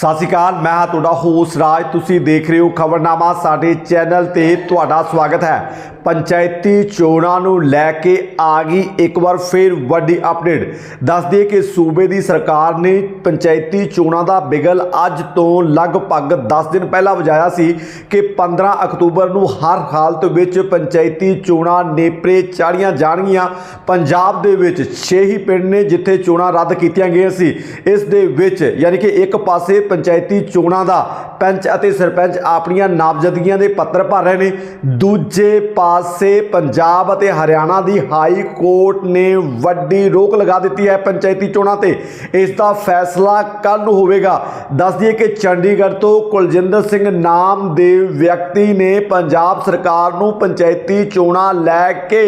ਸਤਿ ਸ਼੍ਰੀ ਅਕਾਲ, ਮੈਂ ਹਾਂ ਤੁਹਾਡਾ ਹੋਸ਼ ਰਾਜ। ਤੁਸੀਂ ਦੇਖ ਰਹੇ ਹੋ ਖਬਰਨਾਮਾ, ਸਾਡੇ ਚੈਨਲ ਤੇ ਤੁਹਾਡਾ ਸਵਾਗਤ ਹੈ। ਪੰਚਾਇਤੀ ਚੋਣਾਂ ਨੂੰ ਲੈ ਕੇ ਆ ਗਈ ਇੱਕ ਵਾਰ ਫਿਰ ਵੱਡੀ ਅਪਡੇਟ। ਦੱਸ ਦਈਏ ਕਿ ਸੂਬੇ ਦੀ ਸਰਕਾਰ ਨੇ ਪੰਚਾਇਤੀ ਚੋਣਾਂ ਦਾ ਬਿਗਲ ਅੱਜ ਤੋਂ ਲਗਭਗ 10 ਦਿਨ ਪਹਿਲਾਂ ਵਜਾਇਆ ਸੀ ਕਿ 15 ਅਕਤੂਬਰ ਨੂੰ ਹਰ ਹਾਲਤ ਵਿੱਚ ਪੰਚਾਇਤੀ ਚੋਣਾਂ ਨੇਪਰੇ ਚਾੜੀਆਂ ਜਾਣਗੀਆਂ। ਪੰਜਾਬ ਦੇ ਵਿੱਚ 6 ਹੀ ਪਿੰਡ ਨੇ ਜਿੱਥੇ ਚੋਣਾਂ ਰੱਦ ਕੀਤੀਆਂ ਗਈਆਂ ਸੀ। ਇਸ ਦੇ ਵਿੱਚ ਯਾਨੀ ਕਿ ਇੱਕ ਪਾਸੇ ਪੰਚਾਇਤੀ ਚੋਣਾਂ ਦਾ ਪੰਚ ਅਤੇ ਸਰਪੰਚ ਆਪਣੀਆਂ ਨਾਮਜ਼ਦਗੀਆਂ ਦੇ ਪੱਤਰ ਭਰ ਰਹੇ ਨੇ, ਦੂਜੇ ਪਾਸੇ ਪਾਸੇ ਪੰਜਾਬ ਅਤੇ ਹਰਿਆਣਾ ਦੀ ਹਾਈ ਕੋਰਟ ਨੇ ਵੱਡੀ ਰੋਕ ਲਗਾ ਦਿੱਤੀ ਹੈ ਪੰਚਾਇਤੀ ਚੋਣਾਂ ਤੇ। ਇਸ ਦਾ ਫੈਸਲਾ ਕੱਲ ਨੂੰ ਹੋਵੇਗਾ। ਦੱਸ ਦਈਏ ਕਿ ਚੰਡੀਗੜ੍ਹ ਤੋਂ ਕੁਲਜਿੰਦਰ ਸਿੰਘ ਨਾਮ ਦੇ ਵਿਅਕਤੀ ਨੇ ਪੰਜਾਬ ਸਰਕਾਰ ਨੂੰ ਪੰਚਾਇਤੀ ਚੋਣਾਂ ਲੈ ਕੇ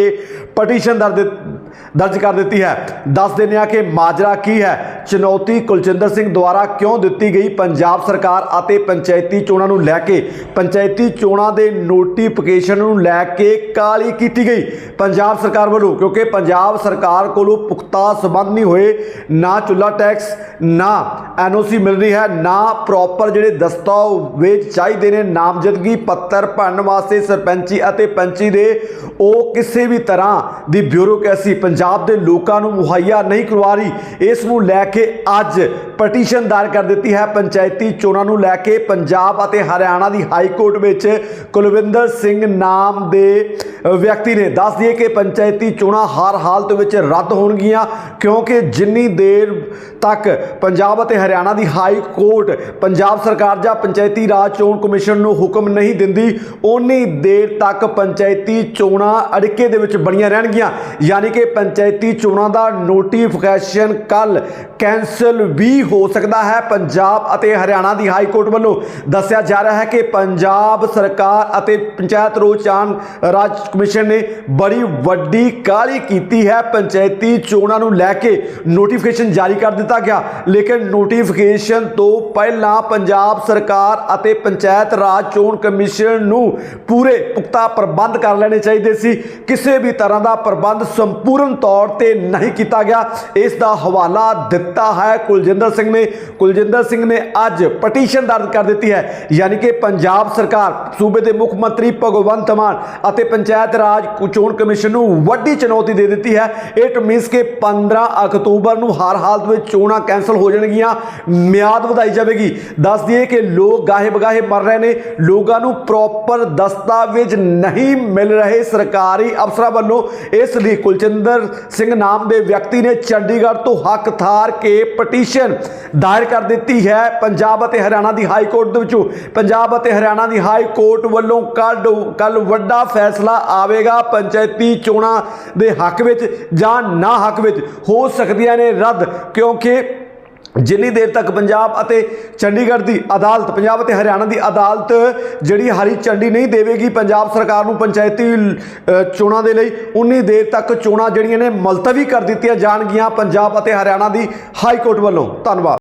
ਪਟੀਸ਼ਨ ਦਰਜ ਦਰਜ ਕਰ ਦਿੱਤੀ ਹੈ। ਦੱਸ ਦਿੰਦੇ ਹਾਂ ਕਿ ਮਾਜਰਾ ਕੀ ਹੈ। ਚੁਣੌਤੀ ਕੁਲਜਿੰਦਰ ਸਿੰਘ ਦੁਆਰਾ ਕਿਉਂ ਦਿੱਤੀ ਗਈ ਪੰਜਾਬ ਸਰਕਾਰ ਅਤੇ ਪੰਚਾਇਤੀ ਚੋਣਾਂ ਨੂੰ ਲੈ ਕੇ? ਪੰਚਾਇਤੀ ਚੋਣਾਂ ਦੇ ਨੋਟੀਫਿਕੇਸ਼ਨ ਨੂੰ ਲੈ ਕੇ ਕਾਲੀ ਕੀਤੀ ਗਈ ਪੰਜਾਬ ਸਰਕਾਰ ਵੱਲੋਂ, ਕਿਉਂਕਿ ਪੰਜਾਬ ਸਰਕਾਰ ਕੋਲੋਂ ਪੁਖਤਾ ਸਬੰਧ ਨਹੀਂ ਹੋਏ, ਨਾ ਚੁੱਲਾ ਟੈਕਸ, ਨਾ ਐਨਓਸੀ ਮਿਲ ਰਹੀ ਹੈ, ਨਾ ਪ੍ਰੋਪਰ ਜਿਹੜੇ ਦਸਤਾਵੇਜ਼ ਚਾਹੀਦੇ ਨੇ, ਨਾਮਜ਼ਦਗੀ ਪੱਤਰ ਭਰਨ ਵਾਸਤੇ ਸਰਪੰਚੀ ਅਤੇ ਪੰਚੀ ਦੇ, ਉਹ ਕਿਸੇ ਵੀ ਤਰ੍ਹਾਂ ਦੀ ਬਿਊਰੋਕ੍ਰੇਸੀ ਪੰਜਾਬ ਦੇ ਲੋਕਾਂ ਨੂੰ ਮੁਹੱਈਆ ਨਹੀਂ ਕਰਵਾ ਰਹੀ, ਇਸ ਨੂੰ ਲੈ ਕੇ ਅੱਜ ਪਟੀਸ਼ਨ ਦਾਇਰ ਕਰ ਦਿੱਤੀ ਹੈ ਪੰਚਾਇਤੀ ਚੋਣਾਂ ਨੂੰ ਲੈ ਕੇ ਪੰਜਾਬ ਅਤੇ ਹਰਿਆਣਾ ਦੀ ਹਾਈ ਕੋਰਟ ਵਿੱਚ ਕੁਲਵਿੰਦਰ ਸਿੰਘ ਨਾਮ ਦੇ ਵਿਅਕਤੀ ਨੇ ਦੱਸ ਦਈਏ ਕਿ ਪੰਚਾਇਤੀ ਚੋਣਾਂ ਹਰ ਹਾਲਤ ਵਿੱਚ ਰੱਦ ਹੋਣਗੀਆਂ, ਕਿਉਂਕਿ ਜਿੰਨੀ ਦੇਰ ਤੱਕ ਪੰਜਾਬ ਅਤੇ ਹਰਿਆਣਾ ਦੀ ਹਾਈ ਕੋਰਟ ਪੰਜਾਬ ਸਰਕਾਰ ਜਾਂ ਪੰਚਾਇਤੀ ਰਾਜ ਚੋਣ ਕਮਿਸ਼ਨ ਨੂੰ ਹੁਕਮ ਨਹੀਂ ਦਿੰਦੀ ਉਨੀ ਦੇਰ ਤੱਕ ਪੰਚਾਇਤੀ ਚੋਣਾਂ ਅੜਕੇ ਦੇ ਵਿੱਚ ਬਣੀਆਂ ਰਹਿਣਗੀਆਂ। ਯਾਨੀ ਕਿ ਪੰਚਾਇਤੀ ਚੋਣਾਂ ਦਾ ਨੋਟੀਫਿਕੇਸ਼ਨ ਕੱਲ ਕੈਂਸਲ ਵੀ ਹੋ ਸਕਦਾ ਹੈ। ਪੰਜਾਬ ਅਤੇ ਹਰਿਆਣਾ ਦੀ ਹਾਈ ਕੋਰਟ ਵੱਲੋਂ ਦੱਸਿਆ ਜਾ ਰਿਹਾ ਹੈ ਕਿ ਪੰਜਾਬ ਸਰਕਾਰ ਅਤੇ ਪੰਚਾਇਤ ਰਾਜ ਚਾਨ ਰਾਜ ਕਮਿਸ਼ਨ ਨੇ ਬੜੀ ਵੱਡੀ ਕਾਲੀ ਕੀਤੀ ਹੈ। ਪੰਚਾਇਤੀ ਚੋਣਾਂ ਨੂੰ ਲੈ ਕੇ ਨੋਟੀਫਿਕੇਸ਼ਨ ਜਾਰੀ ਕਰ ਦਿੱਤਾ ਗਿਆ। ਲੇਕਿਨ ਨੋਟੀਫਿਕੇਸ਼ਨ ਤੋਂ ਪਹਿਲਾਂ ਪੰਜਾਬ ਸਰਕਾਰ ਅਤੇ ਪੰਚਾਇਤ ਰਾਜ ਚੋਣ ਕਮਿਸ਼ਨ ਨੂੰ ਪੂਰੇ ਪੁਖਤਾ ਪ੍ਰਬੰਧ ਕਰ ਲੈਣੇ ਚਾਹੀਦੇ ਸੀ। ਕਿਸੇ ਵੀ ਤਰ੍ਹਾਂ ਦਾ ਪ੍ਰਬੰਧ ਸੰਪੂਰਨ ਤੌਰ ਤੇ ਨਹੀਂ ਕੀਤਾ ਗਿਆ। ਇਸ ਦਾ ਹਵਾਲਾ ਦਿੱਤਾ ਹੈ ਕੁਲਜਿੰਦਰ ਸਿੰਘ ਨੇ। ਕੁਲਜਿੰਦਰ ਸਿੰਘ ਨੇ ਅੱਜ ਪਟੀਸ਼ਨ ਦਰਜ ਕਰ ਦਿੱਤੀ ਹੈ। ਯਾਨੀ ਕਿ ਪੰਜਾਬ ਸਰਕਾਰ, ਸੂਬੇ ਦੇ ਮੁੱਖ ਮੰਤਰੀ ਭਗਵੰਤ ਮਾਨ ਅਤੇ ਪੰਚਾਇਤ ਰਾਜ ਚੋਣ ਕਮਿਸ਼ਨ ਨੂੰ ਵੱਡੀ ਚੁਣੌਤੀ ਦੇ ਦਿੱਤੀ ਹੈ। ਇਟ ਮੀਨਸ ਕਿ 15 ਅਕਤੂਬਰ ਨੂੰ ਹਰ ਹਾਲਤ ਵਿੱਚ ਚੋਣਾਂ ਕੈਂਸਲ ਹੋ ਜਾਣਗੀਆਂ। ਮਿਆਦ ਵਧਾਈ ਜਾਵੇਗੀ। ਦੱਸ ਦਈਏ ਕਿ ਲੋਕ ਗਾਹੇ ਬਗਾਹੇ ਮਰ ਰਹੇ ਨੇ। ਲੋਕਾਂ ਨੂੰ ਪ੍ਰੋਪਰ ਦਸਤਾਵੇਜ਼ ਨਹੀਂ ਮਿਲ ਰਹੇ ਸਰਕਾਰੀ ਅਫਸਰਾਂ ਵੱਲੋਂ। ਇਸ ਲਈ ਕੁਲਚਿੰਦਰ ਸਿੰਘ ਨਾਮ ਦੇ ਵਿਅਕਤੀ ਨੇ ਚੰਡੀਗੜ੍ਹ ਤੋਂ ਹੱਕ ਥਾਰ ਕੇ ਪਟੀਸ਼ਨ ਦਾਇਰ ਕਰ ਦਿੱਤੀ ਹੈ। ਪੰਜਾਬ ਅਤੇ ਹਰਿਆਣਾ ਦੀ ਹਾਈ ਕੋਰਟ ਦੇ ਵਿੱਚੋਂ। ਪੰਜਾਬ ਅਤੇ ਹਰਿਆਣਾ ਦੀ ਹਾਈ ਕੋਰਟ ਵੱਲੋਂ ਕੱਲ ਕੱਲ ਵੱਡਾ ਫੈਸਲਾ ਆਵੇਗਾ ਪੰਚਾਇਤੀ ਚੋਣਾਂ ਦੇ ਹੱਕ ਵਿੱਚ ਜਾਂ ਨਾ ਹੱਕ ਵਿੱਚ? ਹੋ ਸਕਦੀਆਂ ਨੇ ਰੱਦ, ਕਿਉਂਕਿ ਜਿੰਨੀ ਦੇਰ ਤੱਕ ਪੰਜਾਬ ਅਤੇ ਚੰਡੀਗੜ੍ਹ ਦੀ ਅਦਾਲਤ, ਪੰਜਾਬ ਅਤੇ ਹਰਿਆਣਾ ਦੀ ਅਦਾਲਤ ਜਿਹੜੀ ਹਰੀ ਝੰਡੀ ਨਹੀਂ ਦੇਵੇਗੀ ਪੰਜਾਬ ਸਰਕਾਰ ਨੂੰ ਪੰਚਾਇਤੀ ਚੋਣਾਂ ਦੇ ਲਈ, ਉਨੀ ਦੇਰ ਤੱਕ ਚੋਣਾਂ ਜਿਹੜੀਆਂ ਨੇ ਮੁਲਤਵੀ ਕਰ ਦਿੱਤੀਆਂ ਜਾਣਗੀਆਂ ਪੰਜਾਬ ਅਤੇ ਹਰਿਆਣਾ ਦੀ ਹਾਈ ਕੋਰਟ ਵੱਲੋਂ। ਧੰਨਵਾਦ।